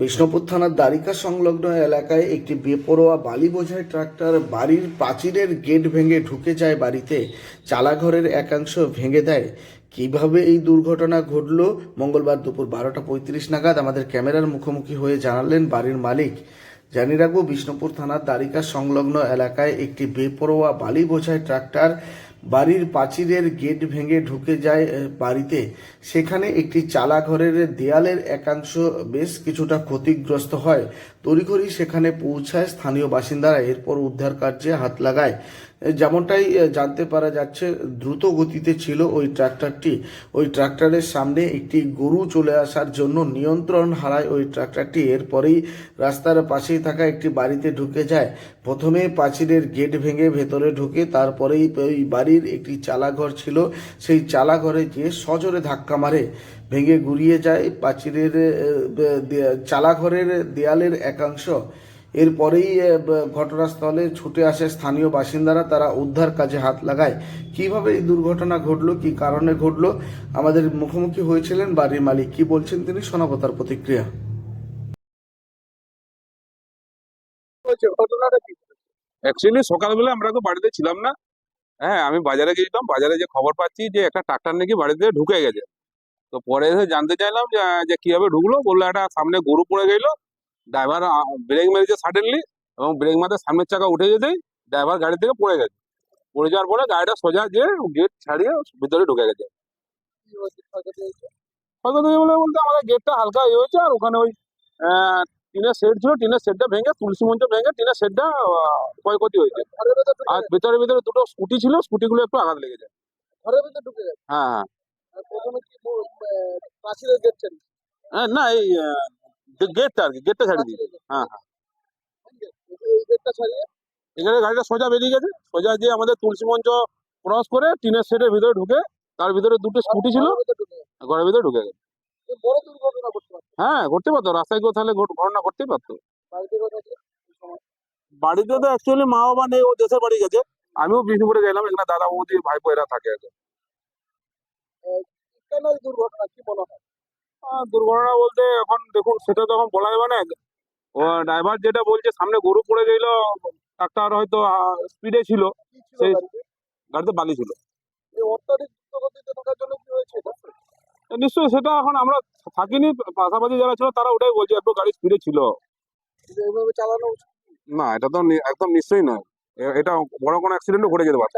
বিষ্ণুপুর থানার দ্বারিকা সংলগ্ন এলাকায় একটি বেপরোয়া বালি বোঝাই ট্রাক্টর বাড়ির প্রাচীরের গেট ভেঙে ঢুকে যায় বাড়িতে। চালাঘরের একাংশ ভেঙে দেয়। কীভাবে এই দুর্ঘটনা ঘটল? মঙ্গলবার দুপুর বারোটা পঁয়ত্রিশ নাগাদ আমাদের ক্যামেরার মুখোমুখি হয়ে জানালেন বাড়ির মালিক। জানিয়ে রাখব, বিষ্ণুপুর থানার দ্বারিকা সংলগ্ন এলাকায় একটি বেপরোয়া বালি বোঝাই ট্রাক্টর বাড়ির প্রাচীরের গেট ভেঙে ঢুকে যায় বাড়িতে। সেখানে একটি চালা ঘরের দেয়ালের একাংশ বেশ কিছুটা ক্ষতিগ্রস্ত হয়। তড়িঘড়ি সেখানে পৌঁছায় স্থানীয় বাসিন্দারা। এরপর উদ্ধার কার্যে হাত লাগায়। যেমনটাই জানতে পারা যাচ্ছে, দ্রুত গতিতে ছিল ওই ট্রাক্টরটি। ওই ট্রাক্টরের সামনে একটি গরু চলে আসার জন্য নিয়ন্ত্রণ হারায় ওই ট্রাক্টরটি। এরপরেই রাস্তার পাশেই থাকা একটি বাড়িতে ঢুকে যায়। প্রথমে প্রাচীরের গেট ভেঙে ভেতরে ঢুকে তারপরেই ওই বাড়ির একটি চালাঘর ছিল। সেই চালাঘরে গিয়ে সজোরে ধাক্কা মারে। ভেঙে গুড়িয়ে যায় প্রাচীরের চালাঘরের দেয়ালের একাংশ। এরপরেই ঘটনাস্থলে ছুটে আসে স্থানীয় বাসিন্দারা তারা উদ্ধার কাজে হাত লাগায়। কীভাবে এই দুর্ঘটনা ঘটলো কি কারণে ঘটলো আমাদের মুখোমুখি হয়েছিলেন বাড়ির মালিক। কি বলছেন তিনি? শোনাবো তার প্রতিক্রিয়া। অ্যাকচুয়ালি সকালবেলা আমরা তো বাড়িতে ছিলাম না। হ্যাঁ আমি বাজারে গেছিলাম। বাজারে যে খবর পাচ্ছি যে একটা ট্রাক্টর নাকি বাড়িতে ঢুকে গেছে। তো পরে এসে জানতে চাইলাম যে যে কীভাবে ঢুকলো বলল একটা সামনে গরু পড়ে গেলো। ড্রাইভার ব্রেক মেরেছে সাডেনলি এবং ব্রেক মারতে সামনের চাকা উঠে যেতেই ড্রাইভার গাড়ি থেকে পড়ে গেছে। পড়ে যাওয়ার পরে গাড়িটা সোজা যে গেট ছাড়িয়ে ভিতরে ঢুকে গেছে। বলতে আমাদের গেটটা হালকা ইয়ে হয়েছে আর ওখানে ওই টিনের শেড ছিল টিনের শেডটা ভেঙে তুলসী মঞ্চ ভেঙে টিনের শেডটা ক্ষয়ক্ষতি হয়েছে। আর ভিতরে ভিতরে দুটো স্কুটি ছিল স্কুটিগুলো একটু আঘাত লেগেছে। ঘরের ভেতর ঢুকে গেছে? হ্যাঁ হ্যাঁ। হ্যাঁ, না এই গেটটা আর কি গেটটা ছাড়িয়ে দিয়েছে। gate। হ্যাঁ, ছাড়িয়ে এখানে গাড়িটা সোজা বেরিয়ে গেছে। সোজা যে আমাদের তুলসী মঞ্চ ক্রস করে টিনের শেডের ভিতরে ঢুকে তার ভিতরে দুটো স্কুটি ছিল ঘরের ভেতর ঢুকে গেছে। হ্যাঁ ঘটতে পারতো। রাস্তায় কেউ তাহলে ঘটনা ঘটতেই পারতো। বাড়িতে তো অ্যাকচুয়ালি মা বাবা নেই ও দেশের বাড়ি গেছে। আমিও বিষ্ণুপুরে গেলাম এখানে দাদা বৌদি ভাইপো এরা থাকে। কি। কেন এই দুর্ঘটনা? কি মনে হয়? দুর্ঘটনা বলতে এখন দেখুন সেটা তো এখন বলা যাবে না ও ড্রাইভার যেটা বলছে সামনে গরু পড়ে গেল ট্রাক্টর হয়তো স্পিডে ছিল। সেই- গাড়িতে বালি ছিল? নিশ্চয়ই সেটা এখন আমরা থাকিনি পাশাপাশি যারা ছিল তারা ওটাই বলছে একটু গাড়ি স্পিডে ছিল। এইভাবে চালানো না এটা তো একদম নিশ্চয়ই নয়। এটা বড় কোনো অ্যাক্সিডেন্টও ঘটে যেতে পারে।